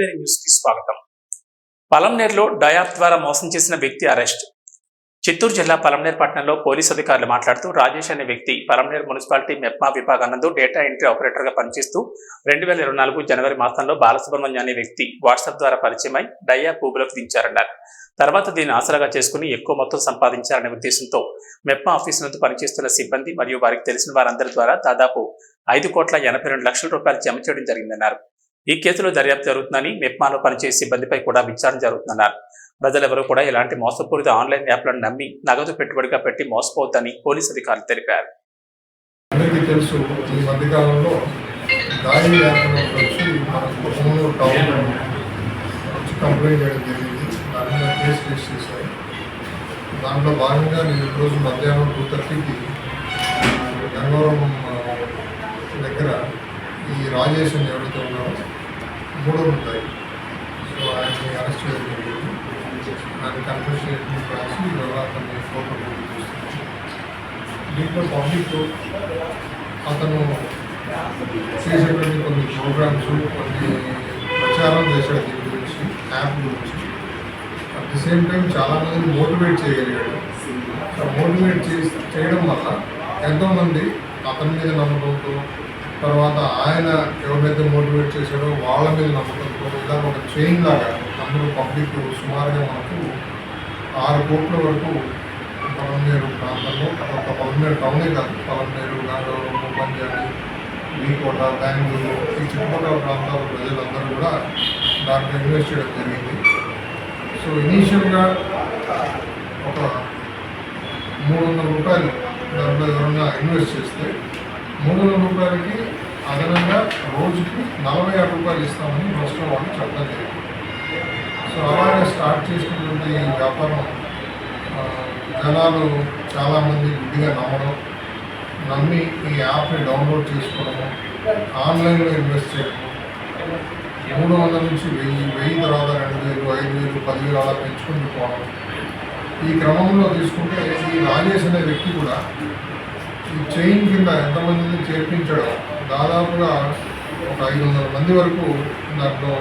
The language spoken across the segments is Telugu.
వైపేరి న్యూస్కి స్వాగతం. పలంనేరులో డయాప్ ద్వారా మోసం చేసిన వ్యక్తి అరెస్ట్. చిత్తూరు జిల్లా పలంనేరు పట్టణంలో పోలీసు అధికారులు మాట్లాడుతూ రాజేష్ అనే వ్యక్తి పలంనేరు మున్సిపాలిటీ మెప్మా విభాగానందు డేటా ఎంట్రీ ఆపరేటర్గా పనిచేస్తూ రెండు వేల ఇరవై నాలుగు జనవరి మాసంలో బాలసుబ్రహ్మణ్యం అనే వ్యక్తి వాట్సాప్ ద్వారా పరిచయమై డయా ఊబులోకి దించారన్నారు. తర్వాత దీన్ని ఆసరాగా చేసుకుని ఎక్కువ మొత్తం సంపాదించాలనే ఉద్దేశంతో మెప్మా ఆఫీస్ నందు పనిచేస్తున్న సిబ్బంది మరియు వారికి తెలిసిన వారందరి ద్వారా దాదాపు ఐదు కోట్ల ఎనభై రెండు లక్షల రూపాయలు జమ చేయడం జరిగిందన్నారు. ఈ కేసులో దర్యాప్తు జరుగుతుందని మెప్మాలో పనిచేసే సిబ్బందిపై కూడా విచారణ జరుగుతుందన్నారు. ప్రజలెవరూ కూడా ఇలాంటి మోసపూరిత ఆన్లైన్ యాప్లను నమ్మి నగదు పెట్టుబడిగా పెట్టి మోసపోవద్దని పోలీసు అధికారులు తెలిపారు. అందరికీ తెలుసు ఈ మధ్యకాలంలో దాడి వచ్చి మన టౌన్ కంప్లైంట్ చేయడం జరిగింది. దాని మీద కేసు రిజిస్టర్ చేశారు. దాంట్లో భాగంగా నేను ఈరోజు మధ్యాహ్నం టూ థర్టీకి గంగవరం దగ్గర ఈ రాజేష్ అని ఎవరైతే ఉన్నారో మూడు ఉంటాయి. సో ఆయన్ని అరెస్ట్ చేయడం జరిగింది. ఆయన కన్ఫ్యూజ్ స్టేట్మెంట్ రాసి ఇవాళ అతన్ని ఫోటో దీంట్లో పబ్లిక్ అతను చేసేటువంటి కొన్ని ప్రోగ్రామ్స్ కొన్ని ప్రచారం చేశాడు దీని గురించి యాప్ గురించి. అట్ ది సేమ్ టైం చాలామందిని మోటివేట్ చేయగలిగాడు. మోటివేట్ చేసి చేయడం వల్ల ఎంతోమంది అతని మీద నమ్మకంతో తర్వాత ఆయన ఎవరైతే మోటివేట్ చేశాడో వాళ్ళ మీద నమ్మకంతో ఇలా ఒక చైన్ లాగా అందరూ పబ్లిక్ సుమారుగా మనకు ఆరు కోట్ల వరకు పలమనేరు ప్రాంతంలో ఒక పలమనేరు టౌనే కాదు పలమనేరు నాగవరం పంజాబీ వీకోట బెంగళూరు ఈ చుట్టుపక్కల ప్రాంతాల ప్రజలందరూ కూడా దాంట్లో ఇన్వెస్ట్ చేయడం జరిగింది. సో ఇనీషియల్గా ఒక మూడు వందల రూపాయలు దాంట్లో ఎవరైనా ఇన్వెస్ట్ చేస్తే మూడు వందల రూపాయలకి అదనంగా రోజుకి నలభై ఆరు రూపాయలు ఇస్తామని ఫస్ట్ వాళ్ళు చెప్పడం జరిగింది. సో అలాగే స్టార్ట్ చేసినటువంటి ఈ వ్యాపారం జనాలు చాలామంది గుడ్డిగా నమ్మడం నమ్మి ఈ యాప్ని డౌన్లోడ్ చేసుకోవడము ఆన్లైన్లో ఇన్వెస్ట్ చేయడము మూడు వందల నుంచి వెయ్యి వెయ్యి తర్వాత రెండు వేలు ఐదు వేలు పదివేలు అలా పెంచుకుంటూ పోవడం. ఈ క్రమంలో తీసుకుంటే ఈ రాజేష్ అనే వ్యక్తి కూడా ఈ చైన్ కింద ఎంతమందిని చేర్పించడం దాదాపుగా ఒక ఐదు వందల మంది వరకు దాంట్లో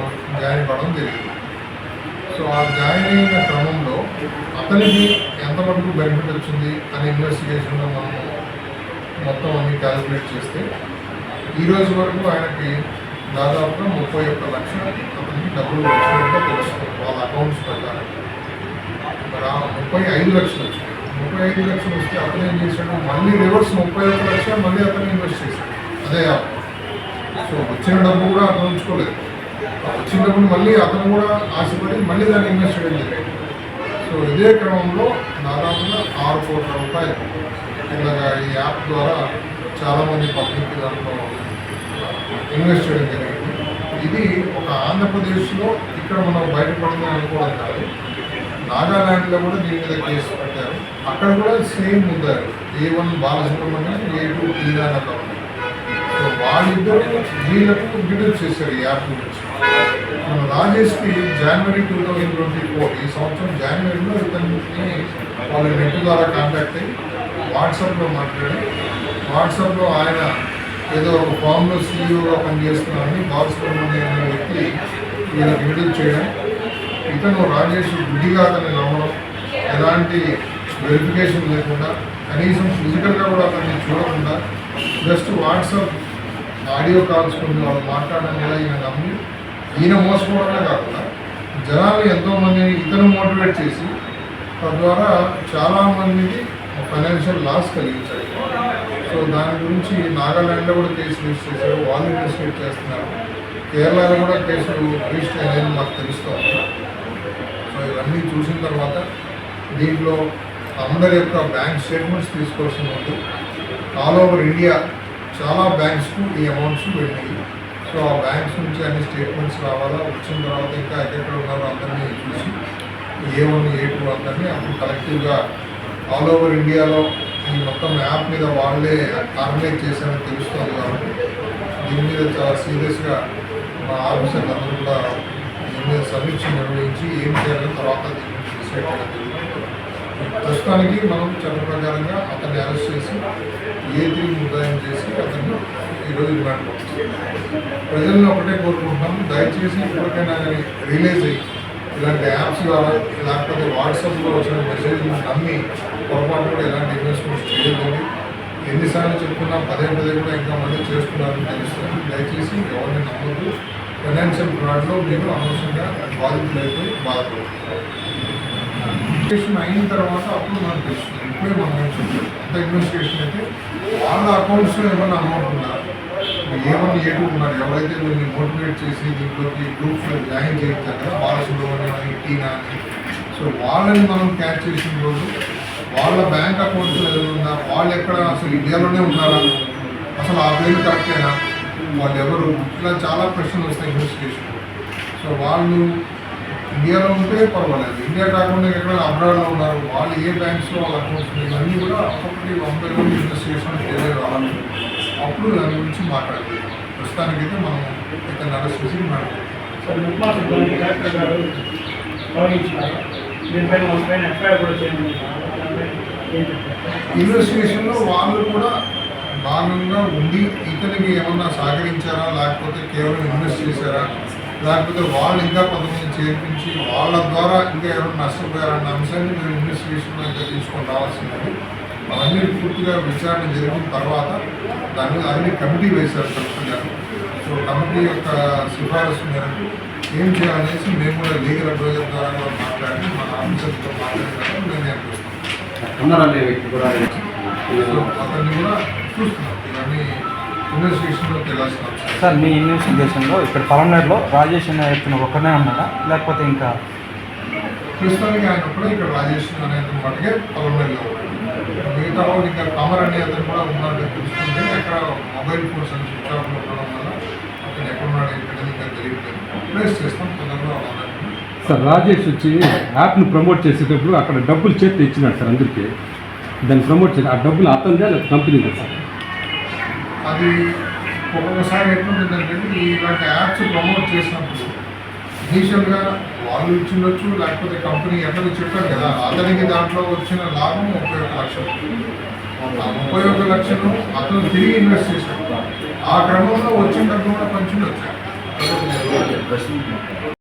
జాయిన్ అవ్వడం జరిగింది. సో ఆ జాయిన్ అయిన క్రమంలో అతనికి ఎంత మటుకు బెనిఫిట్ వచ్చింది అనే ఇన్వెస్టిగేషన్లో మనము మొత్తం అన్ని క్యాలిక్యులేట్ చేస్తే ఈరోజు వరకు ఆయనకి దాదాపుగా ముప్పై ఒక్క లక్షల అతనికి డబ్బులు వచ్చినట్టుగా తెలుస్తుంది. వాళ్ళ అకౌంట్స్ ప్రకారం. మరి ఆ ముప్పై ఐదు లక్షలు వచ్చినాయి ముప్పై ఐదు లక్షలు వస్తే అతను ఏం చేశాడు? మళ్ళీ రివర్స్ ముప్పై ఐదు లక్షలు మళ్ళీ అతను ఇన్వెస్ట్ చేశాడు. అదే యాప్. సో వచ్చిన డబ్బు కూడా అతను ఉంచుకోలేదు. వచ్చిన డబ్బులు మళ్ళీ అతను కూడా ఆశపడి మళ్ళీ దాన్ని ఇన్వెస్ట్ చేయడం జరిగింది. సో ఇదే క్రమంలో దాదాపుగా ఆరు కోట్ల రూపాయలు ఇలాగా ఈ యాప్ ద్వారా చాలామంది పబ్లిక్ దాంట్లో ఇన్వెస్ట్ చేయడం జరిగింది. ఇది ఒక ఆంధ్రప్రదేశ్లో ఇక్కడ మనం బయటపడిందని అనుకోవడం కాదు. నాగాల్యాండ్లో కూడా దీని మీద కేసు పెట్టారు. అక్కడ కూడా సేమ్ ఉన్నారు A one Balasubramanyam A two ఈనానక so వాళ్ళిద్దరు వీళ్ళకు విడుదల చేశారు ఈ యాప్ గురించి మన రాజేష్కి జనవరి టూ థౌజండ్ ట్వంటీ ఫోర్ ఈ సంవత్సరం జనవరిలో ఇతన్ని వాళ్ళ నెట్ ద్వారా కాంటాక్ట్ అయ్యి వాట్సాప్లో మాట్లాడి వాట్సాప్లో ఆయన ఏదో ఒక ఫామ్లో సీఈఓగా పనిచేస్తున్నారని బాలసుబ్రహ్మణ్యం అనే వ్యక్తి వీళ్ళకి విడుదల చేయడం ఇతను రాజేష్ గుడ్డిగా అతన్ని నమ్మడం ఎలాంటి వెరిఫికేషన్ లేకుండా కనీసం ఫిజికల్గా కూడా అతన్ని చూడకుండా జస్ట్ వాట్సాప్ ఆడియో కాల్స్ కొన్ని వాళ్ళు మాట్లాడడం వల్ల ఈయన నమ్మి ఈయన మోసపోవడమే కాకుండా జనాలు ఎంతోమందిని ఇతను మోటివేట్ చేసి తద్వారా చాలామందికి ఫైనాన్షియల్ లాస్ కలిగించాయి సో దాని గురించి నాగాల్యాండ్లో కూడా కేసు రిజిస్టర్ చేశారు వాళ్ళు ఇన్వెస్టిగేట్ చేస్తున్నారు. కేరళలో కూడా కేసులు రిజిస్టర్ అనేది మాకు తెలుస్తూ ఇవన్నీ చూసిన తర్వాత దీంట్లో అందరి యొక్క బ్యాంక్ స్టేట్మెంట్స్ తీసుకోవాల్సి ఉంది ఆల్ ఓవర్ ఇండియా చాలా బ్యాంక్స్కు ఈ అమౌంట్స్ వెళ్ళినాయి. సో ఆ బ్యాంక్స్ నుంచి అన్ని స్టేట్మెంట్స్ రావాలా? వచ్చిన తర్వాత ఇంకా ఎక్కడెక్కడ ఉన్నారో అందరినీ చూసి ఏ వన్ ఏ టూ అందరినీ అప్పుడు కలెక్టివ్గా ఆల్ ఓవర్ ఇండియాలో ఈ మొత్తం యాప్ మీద వాళ్ళే ఆర్గనైజ్ చేశారని తెలుస్తుంది కాబట్టి దీని మీద చాలా సీరియస్గా మా ఆఫీసర్లు అందరూ కూడా సమీక్ష నిర్వహించి ఏం చేయాలని తర్వాత ప్రస్తుతానికి మనం చట్ట ప్రకారంగా అతన్ని అరెస్ట్ చేసి ఏ త్రీ ముద్దాయం చేసి అతన్ని ఈరోజు డిమాండ్ ప్రజలను ఒకటే కోరుకుంటున్నాం. దయచేసి ఇప్పటికైనా కానీ రిలీజ్ అయ్యి ఇలాంటి యాప్స్ ద్వారా లేకపోతే వాట్సాప్లో వచ్చిన మెసేజ్ నమ్మి పొరపాటు కూడా ఇలాంటి ఇన్వెస్ట్మెంట్స్ చేయకూడదు ఎన్నిసార్లు చెప్పుకున్నా పదే పదే కూడా ఇంకా మళ్ళీ చేస్తున్నారని తెలుస్తుంది. దయచేసి ఎవరిని నమ్మద్దు. ఫైనాన్షియల్ ఫ్రాడ్లో మీరు అనవసరంగా బాధితులైపోయి బాధపడుతున్నారు అయిన తర్వాత అప్పుడు మనకు తెలుస్తుంది ఇప్పుడే మనం అంత ఇన్వెస్టిగేషన్ అయితే వాళ్ళ అకౌంట్స్లో ఏమైనా అమౌంట్ ఉన్నారు ఏమన్నా ఏటు ఉన్నారు ఎవరైతే వీళ్ళని మోటివేట్ చేసి దీంట్లోకి గ్రూప్స్లో జాయిన్ చేయించారు కదా బాలసుబ్రహ్మణ్యం అని టీనా అని సో వాళ్ళని మనం క్యాచ్ చేసిన రోజు వాళ్ళ బ్యాంక్ అకౌంట్స్లో ఏదైనా ఉందా? వాళ్ళు ఎక్కడ అసలు ఇండియాలోనే ఉన్నారా? అసలు ఆ పేరు కరెక్టేనా? వాళ్ళు ఎవరు ఇలా చాలా ప్రశ్నలు వస్తాయి ఇన్వెస్టిగేషన్ సో వాళ్ళు ఇండియాలో ఉంటే పర్వాలేదు. ఇండియా కాకుండా ఎక్కడ అబ్రాడ్లో ఉన్నారు? వాళ్ళు ఏ బ్యాంక్స్లో వాళ్ళ అకౌంట్స్ ఉన్నాయి? ఇవన్నీ కూడా ఒక్కొక్కటి బై వన్ ఇన్వెస్టిగేషన్ తెలియదు రావాలి అప్పుడు దాని గురించి మాట్లాడలేదు. ప్రస్తుతానికైతే మనం ఇక్కడ అరెస్ట్ చేసి మాట్లాడుతున్నాం ఇన్వెస్టిగేషన్లో వాళ్ళు కూడా భాగంగా ఉండి ఇతనికి ఏమన్నా సహకరించారా? లేకపోతే కేవలం ఇన్వెస్ట్ చేశారా? లేకపోతే వాళ్ళు ఇంకా కొంతమంది చేర్పించి వాళ్ళ ద్వారా ఇంకా ఎవరైనా నష్టపోయారన్న అంశాన్ని మేము ఇన్వెస్టిగేషన్లో ఇంకా తీసుకొని రావాల్సిందని అవన్నీ పూర్తిగా విచారణ జరిగిన తర్వాత దాని మీద అన్ని కమిటీ వేశారు కలెక్టర్ గారు. సో కమిటీ యొక్క సిఫారసు మేరకు ఏం చేయాలనేసి మేము కూడా లీగల్ అడ్వైజర్ ద్వారా కూడా మాట్లాడి మన ఆఫీసర్తో మాట్లాడిన మేము సో అతన్ని కూడా చూస్తున్నాం. ఇవన్నీ ఇన్వెస్టిగేషన్లో. సార్ మీ ఇన్వెస్టిగేషన్లో ఇక్కడ పలమనేరులో రాజేష్ అనే వ్యక్తిని ఒక్కనే ఉన్నాడా లేకపోతే ఇంకా ప్రస్తుతానికి ఆయన కూడా ఇక్కడ రాజేష్ అనే అతను మటుకే ఉన్నాడు. మిగతా వాళ్ళు ఇంకా కమర్ అనే అతను కూడా ఉన్నాడు తెలుస్తుంది. అక్కడ మొబైల్ ఫోన్స్ అని స్విచ్ ఆఫ్లో ఉండడం వల్ల అతను ఎక్కడున్నాడు ఇంకా తెలియట్లేదు. ప్లేస్ చేస్తాం తొందరగా సార్ రాజేష్ వచ్చి యాప్ని ప్రమోట్ చేసేటప్పుడు అక్కడ డబ్బులు చేతి ఇచ్చినాడు సార్ అందరికీ. దాన్ని ప్రమోట్ చేసి ఆ డబ్బులు అతనిదే లేదా కంపెనీదే సార్? అది ఒక్కొక్కసారి ఎట్లుంటుందంటే ఇలాంటి యాప్స్ ప్రమోట్ చేసినప్పుడు ఇనీషియల్గా వాళ్ళు ఇచ్చిండొచ్చు లేకపోతే కంపెనీ ఎక్కడ చెప్పారు కదా అతనికి దాంట్లో వచ్చిన లాభం ముప్పై ఒక్క లక్షలు ఆ ముప్పై ఒక్క లక్షలు అతను తిరిగి ఇన్వెస్ట్ చేశాడు. ఆ క్రమంలో వచ్చిన డబ్బు కూడా పంచుండొచ్చు ప్రశ్న